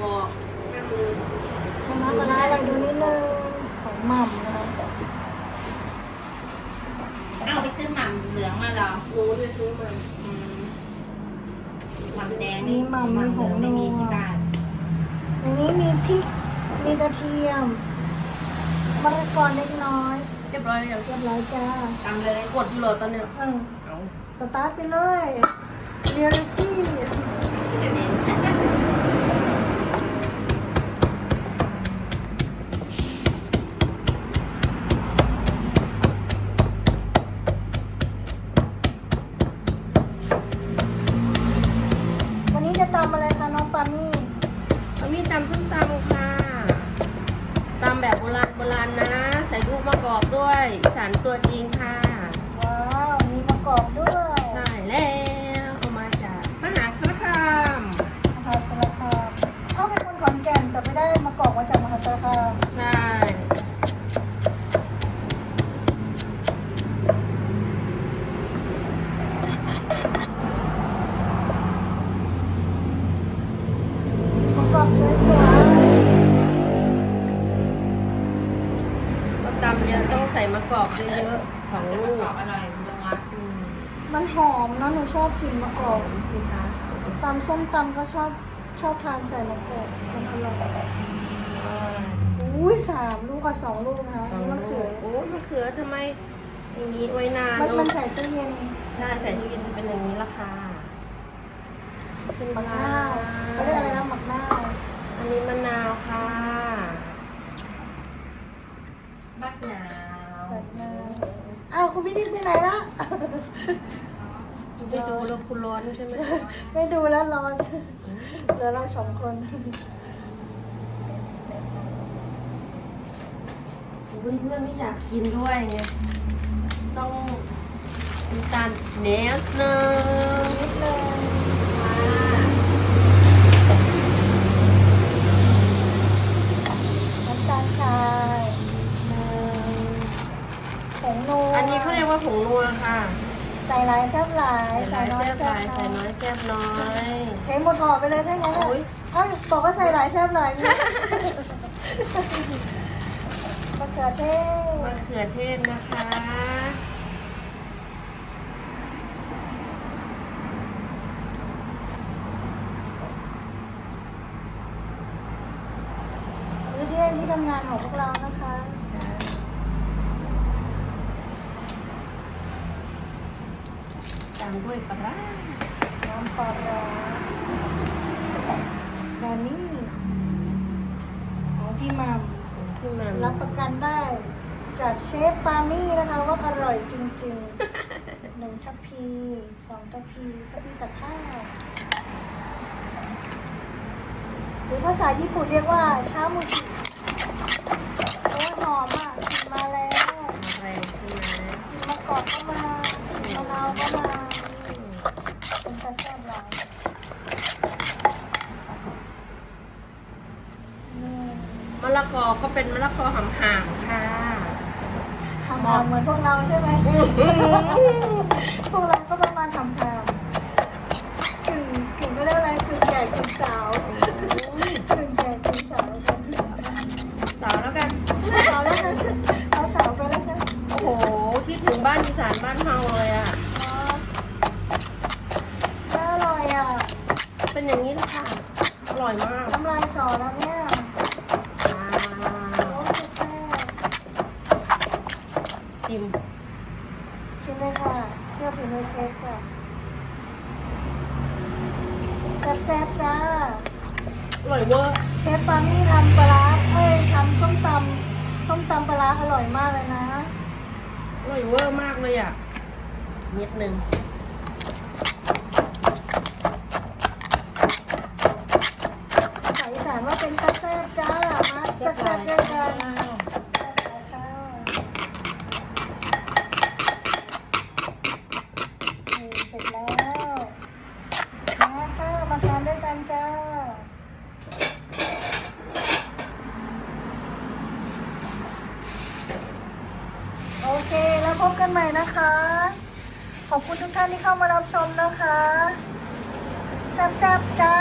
กอกแม่มือชนะปลาร้าอะไรดูนิดนึงของหม่ำนะคะเอาไปซื้อหม่ำเหลืองมาเหรอรู้ไปซื้อมาอืมหม่ำแดงมีหม่ำมีผงเหลืนัไม่มีที่วบ้านในนี้มีพริก มีกระเทียมมะละกอเล็กน้อยเรียบร้อยแล้วเรียบร้อยจ้าทำเลยกดอยู่เหรอตอนเนี้ยเออเอาสตาร์ทไปเลยเรียลลิตี้ เดี๋ยวนี้ วันนี้จะตำอะไรคะน้องปามี่ เอามีดตำส้มตำค่ะตำแบบโบ ราณโบราณนะ ใส่ลูกมะกอกด้วย สารตัวจริงค่ะ ว้าว มีมะกอกด้วย ใช่แล้วเอามาจากมหาสารคาม มหาสารคามเขาเป็นคนขอนแก่นแต่ไม่ได้มากอกมาจากมหาสารคาม ใช่ มะกอกสวย ก็ตำเยอะต้องใส่ มะกอกเยอะๆสองแต่ลูมันกกรอบอร่อยคุณลุงอะอืมๆมันหอมนะหนูชอบกินมะกอกดูสิคะตำส้มตำก็ชอบชอบทานใส่มะกอกมันอร่อยอ่าอุ้ยสามลูกกับสองลูกนะคะสองมะลูเขือกโอ้มะเขือทำไมอย่างนี้ไว้นานมันเนมันอะใส่ตู้เย็น ใช่ใส่ตู้เย็นจะเป็นอย่างนี้ละค่ะเป็นหมักปหลาน้าวเขาเรียกอะไรนะหมักหน้าวอันนี้มะนาวค่ะ บักหนาว แบบนั้น อ้าวคุณพี่ดิ๊กไปไหนละ ไปดูแล้วคุณร้อนใช่ไหมไม่ดูแล้วร้อนเหลือเราสองคนเพื่อนๆไม่อยากกินด้วยไงต้องน้ำตาลเนสเนอร์ ผงนัวค่ะ ใส่หลายแซ่บหลาย ใส่ใส่น้อยแซ่บแซ่หบลายใส่น้น้ออยยแซ่บน้อยเทหมดห่อไปเลยถ้างั้นอะโอ้ยเอ้ยบอกว่าใส่หลายแซ่บหลายนี่มะเขือเทศมะเขือเทศนะคะมื้อเที่ยงที่ทำงานของพวกเรานะคะ ตามด้วยปลาร้าน้ำปลาร้าแดนนี่ของพี่หมัมที่มันรับประกันได้จากเชฟปามี่นะคะว่าอร่อยจริงๆหนึ่งทัพพีสองทัพพีทัพพีตะข้าวหรือภาษาญี่ปุ่นเรียกว่าชามูจิโอ้ยหอมอะกลินมาแล้วอะไรใช่ไหมกินมะกอกก็มากินมะนาวก็มา เป็นกระแซ่บหลายนี่มะละกอก็เป็นมะละกอหำห่างๆค่ะ ทำหอมเหมือนพวกเราใช่ไหมพวกเราก็ประมาณทำทำกึ่งกึ่งก็เรียกอะไรกึ่งแก่กึ่งสาวกึ่งแก่กึ่งสาวกัน สาวแล้วกัน สาวแล้วกันเอาสาวไปแล้วกัน โอ้โห คิดถึงบ้านอีสานบ้านเฮาเลยอะ น่าอร่อยอะ เป็นอย่างนี้แหละค่ะ อร่อยมากน้ำลายสอแล้วเนี่ยอ่าโอ้ยแซ่บชิมชิมเลยค่ะ เชื่อฝีมือเชฟค่ะแซ่บๆจ้า อร่อยเวอร์ เชฟปามี่ทำปลาร้าเอ้ยทำส้มตำส้มตำปลาร้าอร่อยมากเลยนะ อร่อยเวอร์มากเลยอะนิดนึง ภาษาอีสานว่าเป็นกระแซบจ้า มาแซ่บๆด้วยกันแซ่บหลายค่ะนี่เสร็จแล้ว มาค่ะมาทานด้วยกันจ้า โอเค แล้วพ บกันใหม่นะคะ ขอบคุณทุกท่านที่เข้ามารับชมนะคะ แซ่บๆจ้า